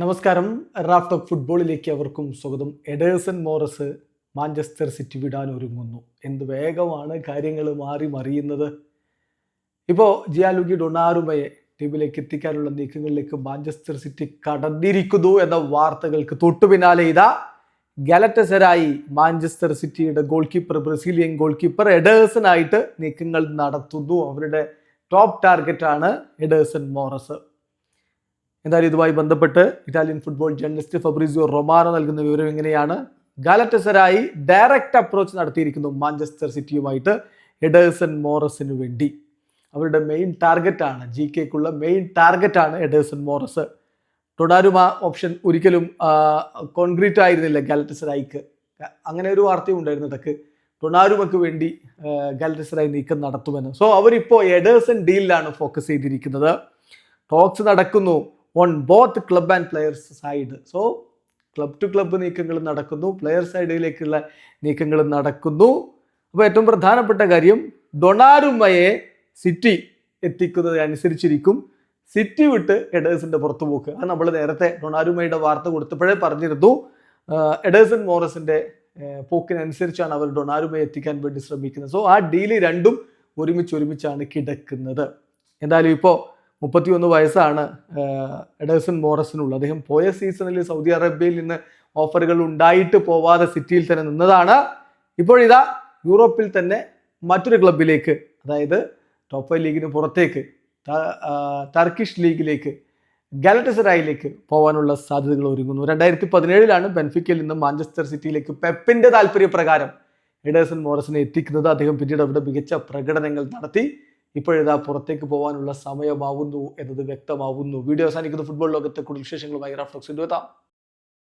നമസ്കാരം. Raft of ഫുട്ബോളിലേക്ക് അവർക്കും സ്വാഗതം. എഡേഴ്സൺ മോറസ് മാഞ്ചസ്റ്റർ സിറ്റി വിടാൻ ഒരുങ്ങുന്നു. എന്ത് വേഗമാണ് കാര്യങ്ങൾ മാറി മറിയുന്നത്. ഇപ്പോൾ ജിയാലുഗി ഡൊണാറുമയെ ടീമിലേക്ക് എത്തിക്കാനുള്ള നീക്കങ്ങളിലേക്ക് മാഞ്ചസ്റ്റർ സിറ്റി കടന്നിരിക്കുന്നു എന്ന വാർത്തകൾക്ക് തൊട്ടു പിന്നാലെ ഇതാ ഗലറ്റസരായി മാഞ്ചസ്റ്റർ സിറ്റിയുടെ goal keeper Brazilian goal keeper എഡേഴ്സനായിട്ട് നീക്കങ്ങൾ നടത്തുന്നു. അവരുടെ ടോപ്പ് ടാർഗറ്റാണ് എഡേഴ്സൺ മോറസ്. എന്തായാലും ഇതുമായി ബന്ധപ്പെട്ട് Italian football journalist Fabrizio Romano നൽകുന്ന വിവരം എങ്ങനെയാണ്? ഗാലറ്റസരായി ഡയറക്റ്റ് അപ്രോച്ച് നടത്തിയിരിക്കുന്നു മാഞ്ചസ്റ്റർ സിറ്റിയുമായിട്ട് എഡേഴ്സൺ മോറസിന് വേണ്ടി. അവരുടെ മെയിൻ ടാർഗറ്റാണ് ജി കെക്കുള്ള മെയിൻ ടാർഗറ്റാണ് എഡേഴ്സൺ മോറസ്. ടൊഡാരുമ ഓപ്ഷൻ ഒരിക്കലും കോൺക്രീറ്റ് ആയിരുന്നില്ല ഗാലറ്റസറായിക്ക് അങ്ങനെ ഒരു വാർത്തയും ഉണ്ടായിരുന്നു ഇതൊക്കെ. ടൊണാരുമക്ക് വേണ്ടി ഗാലറ്റസറായി നീക്കം നടത്തുമെന്ന്. സോ അവരിപ്പോൾ എഡേഴ്സൺ ഡീലിലാണ് ഫോക്കസ് ചെയ്തിരിക്കുന്നത്. ടോക്സ് നടക്കുന്നു. On both club and players side so club to club നീക്കങ്ങൾ നടക്കുന്നു. പ്ലെയർ സൈഡിലേക്കുള്ള നീക്കങ്ങൾ നടക്കുന്നു. അപ്പോൾ ഏറ്റവും പ്രധാനപ്പെട്ട കാര്യം ഡൊണാരുമയെ സിറ്റി എത്തിക്കുന്നത് അനുസരിച്ചിരിക്കും. സിറ്റി വിട്ട് എഡേഴ്സിന്റെ പുറത്തു പോക്ക്. അത് നമ്മൾ നേരത്തെ ഡൊണാരുമയുടെ വാർത്ത കൊടുത്തപ്പോഴേ പറഞ്ഞിരുന്നു. എഡേഴ്സൺ മോറസിന്റെ പോക്കിനനുസരിച്ചാണ് അവർ ഡൊണാരുമയെ എത്തിക്കാൻ വേണ്ടി ശ്രമിക്കുന്നത്. സോ ആ ഡീൽ രണ്ടും ഒരുമിച്ച് ഒരുമിച്ചാണ് കിടക്കുന്നത്. എന്തായാലും ഇപ്പോൾ മുപ്പത്തിയൊന്ന് വയസ്സാണ് എഡേഴ്സൺ മോറസിനുള്ളത്. അദ്ദേഹം പോയ സീസണിൽ സൗദി അറേബ്യയിൽ നിന്ന് ഓഫറുകൾ ഉണ്ടായിട്ട് പോവാതെ സിറ്റിയിൽ തന്നെ നിന്നതാണ്. ഇപ്പോഴിതാ യൂറോപ്പിൽ തന്നെ മറ്റൊരു ക്ലബിലേക്ക് അതായത് ടോപ്പ് ഫൈവ് ലീഗിന് പുറത്തേക്ക് ടർക്കിഷ് ലീഗിലേക്ക് ഗാലറ്റസറായിലേക്ക് പോകാനുള്ള സാധ്യതകൾ ഒരുങ്ങുന്നു. രണ്ടായിരത്തി പതിനേഴിലാണ് ബെൻഫിക്കയിൽ നിന്ന് മാഞ്ചസ്റ്റർ സിറ്റിയിലേക്ക് പെപ്പിന്റെ താല്പര്യപ്രകാരം എഡേഴ്സൺ മോറസിനെ എത്തിക്കുന്നത്. അദ്ദേഹം പിന്നീട് അവിടെ മികച്ച പ്രകടനങ്ങൾ നടത്തി. ഇപ്പോഴിതാ പുറത്തേക്ക് പോകാനുള്ള സമയമാവുന്നു എന്നത് വ്യക്തമാവുന്നു. വീഡിയോ അവസാനിക്കുന്ന. ഫുട്ബോൾ ലോകത്തെ കൂടുതൽ വിശേഷങ്ങളുമായി റാഫ്റ്റോക്സിന്റെ എത്താം.